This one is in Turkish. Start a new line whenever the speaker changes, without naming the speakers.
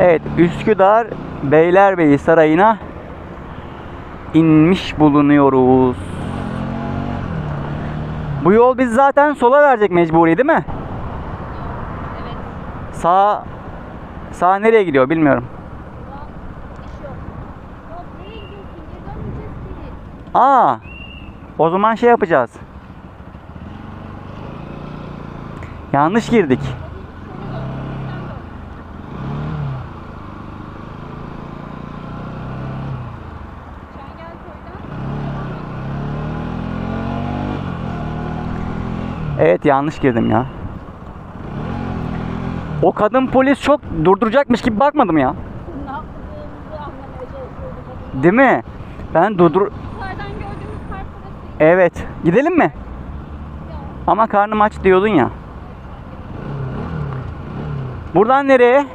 Evet, Üsküdar Beylerbeyi Sarayı'na inmiş bulunuyoruz. Bu yol biz zaten sola verecek mecburi değil mi?
Evet.
Sağ sağ nereye gidiyor bilmiyorum. Aa. O zaman şey yapacağız. Yanlış girdik. Evet yanlış girdim ya. O kadın polis çok durduracakmış gibi bakmadım ya. Değil mi? Ben durdur... Evet. Gidelim mi? Ama karnım aç diyordun ya. Buradan nereye?